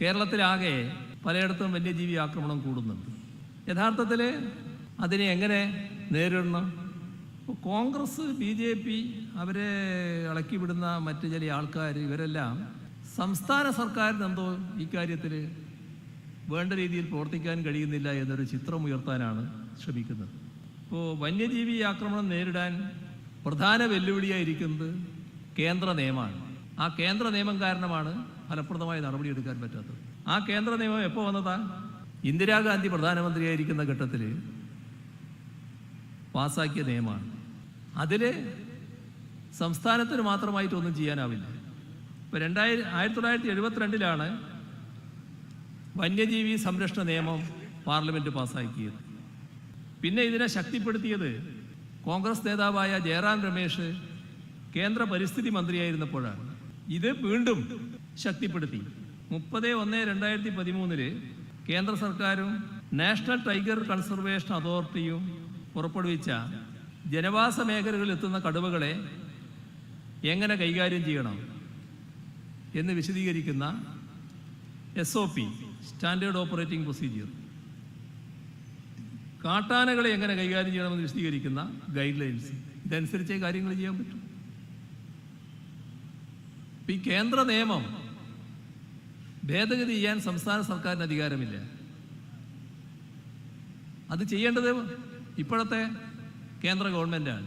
കേരളത്തിലാകെ പലയിടത്തും വന്യജീവി ആക്രമണം കൂടുന്നുണ്ട്. യഥാർത്ഥത്തിൽ അതിനെ എങ്ങനെ നേരിടണം? ഇപ്പോൾ കോൺഗ്രസ് ബി ജെ പി അവരെ ഇളക്കി വിടുന്ന മറ്റു ചില ആൾക്കാർ ഇവരെല്ലാം സംസ്ഥാന സർക്കാരിന് എന്തോ ഇക്കാര്യത്തിൽ വേണ്ട രീതിയിൽ പ്രവർത്തിക്കാൻ കഴിയുന്നില്ല എന്നൊരു ചിത്രം ഉയർത്താനാണ് ശ്രമിക്കുന്നത്. ഇപ്പോൾ വന്യജീവി ആക്രമണം നേരിടാൻ പ്രധാന വെല്ലുവിളിയായിരിക്കുന്നത് കേന്ദ്ര നിയമമാണ്. ആ കേന്ദ്ര നിയമം കാരണമാണ് ഫലപ്രദമായ നടപടിയെടുക്കാൻ പറ്റാത്തത്. ആ കേന്ദ്ര നിയമം എപ്പോൾ വന്നതാ? ഇന്ദിരാഗാന്ധി പ്രധാനമന്ത്രിയായിരിക്കുന്ന ഘട്ടത്തിൽ പാസാക്കിയ നിയമമാണ്. അതിൽ സംസ്ഥാനത്തിന് മാത്രമായിട്ടൊന്നും ചെയ്യാനാവില്ല. ഇപ്പോൾ രണ്ടായിരം ആയിരത്തി തൊള്ളായിരത്തി എഴുപത്തിരണ്ടിലാണ് വന്യജീവി സംരക്ഷണ നിയമം പാർലമെന്റ് പാസാക്കിയത്. പിന്നെ ഇതിനെ ശക്തിപ്പെടുത്തിയത് കോൺഗ്രസ് നേതാവായ ജയറാം രമേശ് കേന്ദ്ര പരിസ്ഥിതി മന്ത്രിയായിരുന്നപ്പോഴാണ്. ഇത് വീണ്ടും ശക്തിപ്പെടുത്തി. മുപ്പത് ഒന്ന് രണ്ടായിരത്തി പതിമൂന്നിൽ കേന്ദ്ര സർക്കാരും നാഷണൽ ടൈഗർ കൺസർവേഷൻ അതോറിറ്റിയും പുറപ്പെടുവിച്ച ജനവാസ മേഖലകളിൽ എത്തുന്ന കടുവകളെ എങ്ങനെ കൈകാര്യം ചെയ്യണം എന്ന് വിശദീകരിക്കുന്ന S O P standard operating procedure കാട്ടാനകളെ എങ്ങനെ കൈകാര്യം ചെയ്യണമെന്ന് വിശദീകരിക്കുന്ന ഗൈഡ് ലൈൻസ് ഇതനുസരിച്ചേ കാര്യങ്ങൾ ചെയ്യാൻ പറ്റും. ഈ കേന്ദ്ര നിയമം. ഭേദഗതി ചെയ്യാൻ സംസ്ഥാന സർക്കാരിന് അധികാരമില്ല. അത് ചെയ്യേണ്ടത് ഇപ്പോഴത്തെ കേന്ദ്ര ഗവൺമെന്റാണ്.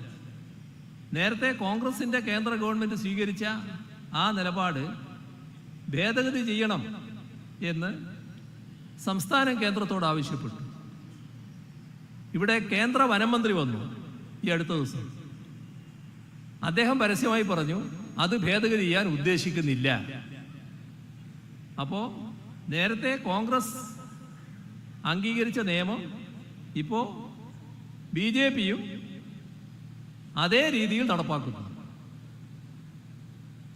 നേരത്തെ കോൺഗ്രസിന്റെ കേന്ദ്ര ഗവൺമെന്റ് സ്വീകരിച്ച ആ നിലപാട് ഭേദഗതി ചെയ്യണം എന്ന് സംസ്ഥാനം കേന്ദ്രത്തോട് ആവശ്യപ്പെട്ടു. ഇവിടെ കേന്ദ്ര വനം മന്ത്രി വന്നു ഈ അടുത്ത ദിവസം. അദ്ദേഹം പരസ്യമായി പറഞ്ഞു അത് ഭേദഗതി ചെയ്യാൻ ഉദ്ദേശിക്കുന്നില്ല. അപ്പോ നേരത്തെ കോൺഗ്രസ് അംഗീകരിച്ച നിയമം ഇപ്പോ ബി ജെ പിയും അതേ രീതിയിൽ നടപ്പാക്കുന്നു.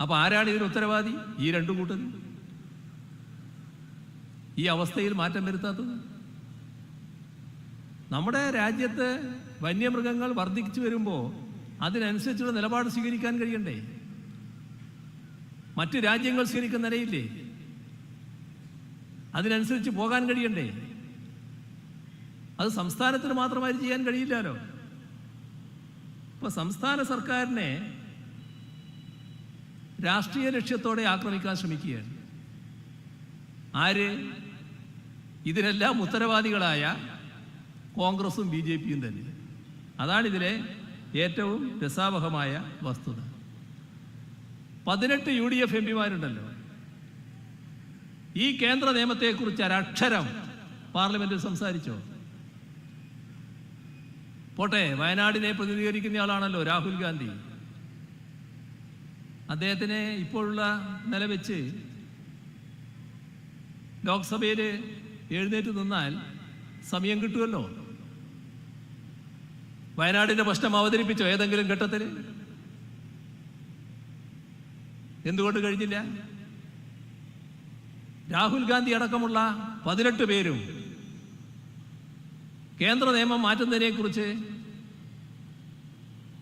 അപ്പൊ ആരാണ് ഇതിന് ഉത്തരവാദി? ഈ രണ്ടു കൂട്ടരും. ഈ അവസ്ഥയിൽ മാറ്റം വരുത്താത്തത്. നമ്മുടെ രാജ്യത്ത് വന്യമൃഗങ്ങൾ വർദ്ധിച്ചു വരുമ്പോൾ അതിനനുസരിച്ചുള്ള നിലപാട് സ്വീകരിക്കാൻ കഴിയണ്ടേ? മറ്റു രാജ്യങ്ങൾ സ്വീകരിക്കുന്ന നിലയില്ലേ? അതിനനുസരിച്ച് പോകാൻ കഴിയണ്ടേ? അത് സംസ്ഥാനത്തിന് മാത്രമായി ചെയ്യാൻ കഴിയില്ലല്ലോ ഇപ്പൊ സംസ്ഥാന സർക്കാരിനെ രാഷ്ട്രീയ ലക്ഷ്യത്തോടെ ആക്രമിക്കാൻ ശ്രമിക്കുകയാണ്. ആര്? ഇതിനെല്ലാം ഉത്തരവാദികളായ കോൺഗ്രസും ബി ജെ പിയും തന്നെ. അതാണ് ഇതിലെ ഏറ്റവും രസാവഹമായ വസ്തുത. പതിനെട്ട് യു ഡി എഫ് എം പിമാരുണ്ടല്ലോ. ഈ കേന്ദ്ര നിയമത്തെക്കുറിച്ച് ഒരക്ഷരം പാർലമെന്റിൽ സംസാരിച്ചോ? പോട്ടെ വയനാടിനെ പ്രതിനിധീകരിക്കുന്ന ആളാണല്ലോ രാഹുൽ ഗാന്ധി. അദ്ദേഹത്തിന് ഇപ്പോഴുള്ള നില വെച്ച് ലോക്സഭയിൽ എഴുന്നേറ്റ് നിന്നാൽ സമയം കിട്ടുമല്ലോ? വയനാടിന്റെ പ്രശ്നം അവതരിപ്പിച്ചോ ഏതെങ്കിലും ഘട്ടത്തിൽ? എന്തുകൊണ്ട് കഴിഞ്ഞില്ല? രാഹുൽ ഗാന്ധി അടക്കമുള്ള പതിനെട്ട് പേരും കേന്ദ്ര നിയമം മാറ്റുന്നതിനെ കുറിച്ച്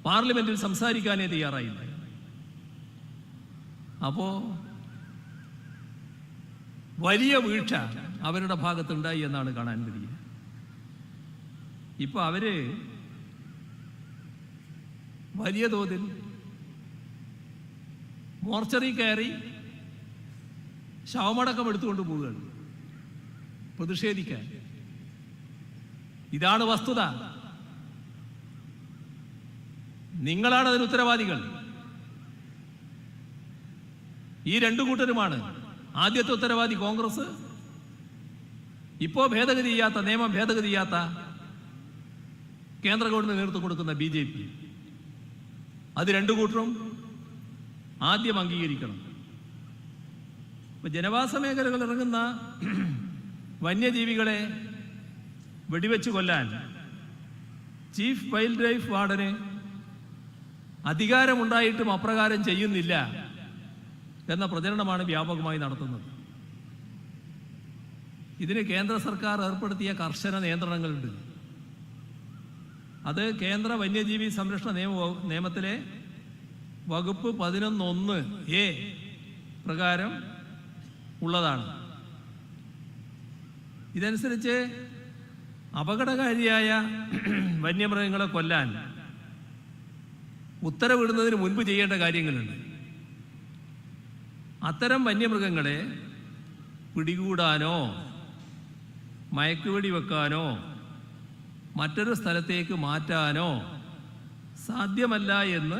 പാർലമെന്റിൽ സംസാരിക്കാനേ തയ്യാറായില്ല. അപ്പോ വലിയ വീഴ്ച അവരുടെ ഭാഗത്തുണ്ടായി എന്നാണ് കാണാൻ കഴിയുക. ഇപ്പൊ അവർ വലിയ തോതിൽ മോർച്ചറി കയറി ശവമടക്കം എടുത്തുകൊണ്ട് പോവുകയാണ്. പ്രതിഷേധിക്കാൻ. ഇതാണ് വസ്തുത. നിങ്ങളാണ് അതിന് ഉത്തരവാദികൾ. ഈ രണ്ടു കൂട്ടരുമാണ് ആദ്യത്തെ ഉത്തരവാദി കോൺഗ്രസ്. ഇപ്പോ ഭേദഗതി ചെയ്യാത്ത നിയമം ഭേദഗതി ചെയ്യാത്ത കേന്ദ്ര ഗവൺമെന്റ് നേതൃത്വം കൊടുക്കുന്ന ബി ജെ പി. അത് രണ്ടു കൂട്ടരും ആദ്യം അംഗീകരിക്കണം. ജനവാസ മേഖലകൾ ഇറങ്ങുന്ന വന്യജീവികളെ വെടിവെച്ച് കൊല്ലാൻ ചീഫ് വൈൽഡ് ലൈഫ് വാർഡന് അധികാരമുണ്ടായിട്ടും അപ്രകാരം ചെയ്യുന്നില്ല എന്ന പ്രചരണമാണ് വ്യാപകമായി നടത്തുന്നത്. ഇതിന് കേന്ദ്ര സർക്കാർ ഏർപ്പെടുത്തിയ കർശന നിയന്ത്രണങ്ങളുണ്ട്. അത് കേന്ദ്ര വന്യജീവി സംരക്ഷണ നിയമ നിയമത്തിലെ വകുപ്പ് പതിനൊന്നൊന്ന് എ പ്രകാരം ഉള്ളതാണ്. ഇതനുസരിച്ച് അപകടകാരിയായ വന്യമൃഗങ്ങളെ കൊല്ലാൻ ഉത്തരവിടുന്നതിന് മുൻപ് ചെയ്യേണ്ട കാര്യങ്ങളുണ്ട്. അത്തരം വന്യമൃഗങ്ങളെ പിടികൂടാനോ മയക്കുവെടി വെക്കാനോ മറ്റൊരു സ്ഥലത്തേക്ക് മാറ്റാനോ സാധ്യമല്ല എന്ന്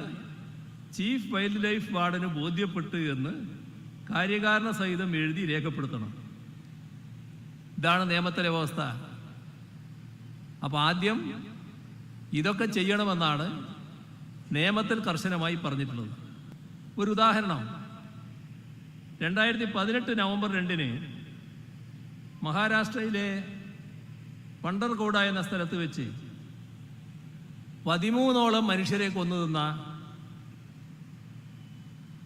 ചീഫ് വൈൽഡ് ലൈഫ് വാർഡന് ബോധ്യപ്പെട്ടു എന്ന് കാര്യകാരണ സഹിതം എഴുതി രേഖപ്പെടുത്തണം. ഇതാണ് നിയമത്തിലെ വ്യവസ്ഥ. അപ്പോൾ ആദ്യം ഇതൊക്കെ ചെയ്യണമെന്നാണ് നിയമത്തിൽ കർശനമായി പറഞ്ഞിട്ടുള്ളത്. ഒരു ഉദാഹരണം. രണ്ടായിരത്തി പതിനെട്ട് നവംബർ രണ്ടിന് മഹാരാഷ്ട്രയിലെ പണ്ടർകോട എന്ന സ്ഥലത്ത് വെച്ച് പതിമൂന്നോളം മനുഷ്യരെ കൊന്നു തിന്ന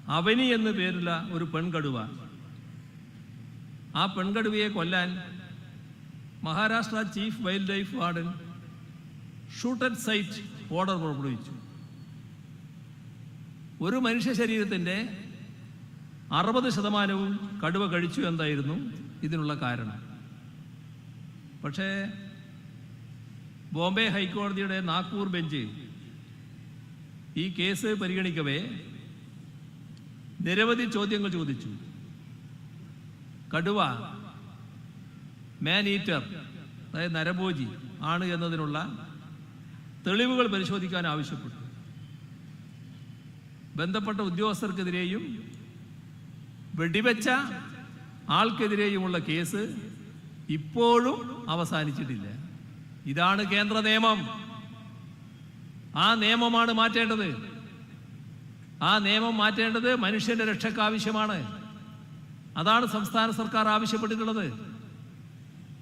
അവനി എന്ന് പേരുള്ള ഒരു പെൺകടുവ. ആ പെൺകടുവയെ കൊല്ലാൻ Maharashtra chief wildlife warden shoot at sight order പുറപ്പെടുവിച്ചു. ഒരു മനുഷ്യ ശരീരത്തിന്റെ അറുപത് ശതമാനവും കടുവ കഴിച്ചു എന്തായിരുന്നു? ഇതിനുള്ള കാരണം. പക്ഷേ ബോംബെ ഹൈക്കോടതിയുടെ നാഗ്പൂർ ബെഞ്ച് ഈ കേസ് പരിഗണിക്കവേ നിരവധി ചോദ്യങ്ങൾ ചോദിച്ചു. കടുവ മാൻ ഈറ്റർ അതായത് നരഭോജി ആണ് എന്നതിനുള്ള തെളിവുകൾ പരിശോധിക്കാൻ ആവശ്യപ്പെട്ടു. ബന്ധപ്പെട്ട ഉദ്യോഗസ്ഥർക്കെതിരെയും വെടിവെച്ച ആൾക്കെതിരെയുമുള്ള കേസ് ഇപ്പോഴും അവസാനിച്ചിട്ടില്ല. ഇതാണ് കേന്ദ്ര നിയമം. ആ നിയമമാണ് മാറ്റേണ്ടത്. ആ നിയമം മാറ്റേണ്ടത് മനുഷ്യന്റെ രക്ഷയ്ക്ക് ആവശ്യമാണ്. അതാണ് സംസ്ഥാന സർക്കാർ ആവശ്യപ്പെട്ടിട്ടുള്ളത്.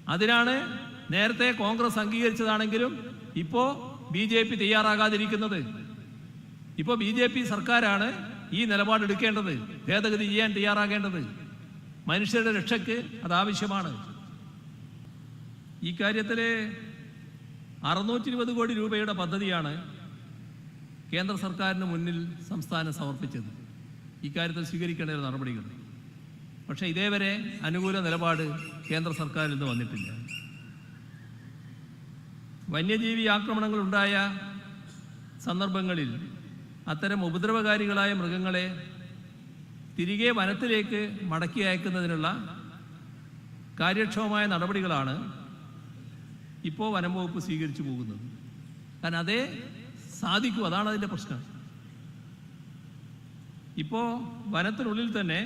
അതിനാണ് നേരത്തെ കോൺഗ്രസ് അംഗീകരിച്ചതാണെങ്കിലും ഇപ്പോൾ ബി ജെ പി തയ്യാറാകാതിരിക്കുന്നത്. ഇപ്പോൾ ബി ജെ പി സർക്കാരാണ് ഈ നിലപാടെടുക്കേണ്ടത് ഭേദഗതി ചെയ്യാൻ തയ്യാറാകേണ്ടത്. മനുഷ്യരുടെ രക്ഷയ്ക്ക് അത് ആവശ്യമാണ്. ഈ കാര്യത്തിൽ അറുന്നൂറ്റി ഇരുപത് കോടി രൂപയുടെ പദ്ധതിയാണ് കേന്ദ്ര സർക്കാരിന് മുന്നിൽ സംസ്ഥാനം സമർപ്പിച്ചത്. ഇക്കാര്യത്തിൽ സ്വീകരിക്കേണ്ട ഒരു നടപടികൾ. പക്ഷേ ഇതേവരെ അനുകൂല നിലപാട് കേന്ദ്ര സർക്കാരിൽ നിന്ന് വന്നിട്ടില്ല. വന്യജീവി ആക്രമണങ്ങൾ ഉണ്ടായ സന്ദർഭങ്ങളിൽ അത്തരം ഉപദ്രവകാരികളായ മൃഗങ്ങളെ തിരികെ വനത്തിലേക്ക് മടക്കി അയക്കുന്നതിനുള്ള കാര്യക്ഷമമായ നടപടികളാണ് ഇപ്പോൾ വനം വകുപ്പ് സ്വീകരിച്ചു പോകുന്നത്. കാരണം അതേ സാധിക്കൂ. അതാണ് അതിന്റെ പ്രശ്നം. ഇപ്പോൾ വനത്തിനുള്ളിൽ തന്നെ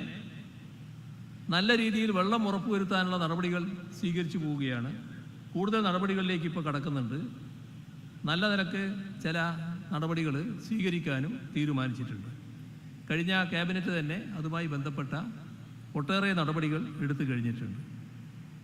നല്ല രീതിയിൽ വെള്ളം ഉറപ്പുവരുത്താനുള്ള നടപടികൾ സ്വീകരിച്ചു പോവുകയാണ്. കൂടുതൽ നടപടികളിലേക്ക് ഇപ്പോൾ കടക്കുന്നുണ്ട്. നല്ല നിലയ്ക്ക് ചില നടപടികൾ സ്വീകരിക്കാനും തീരുമാനിച്ചിട്ടുണ്ട്. കഴിഞ്ഞ ക്യാബിനറ്റ് തന്നെ അതുമായി ബന്ധപ്പെട്ട ഒട്ടേറെ നടപടികൾ എടുത്തു കഴിഞ്ഞിട്ടുണ്ട്.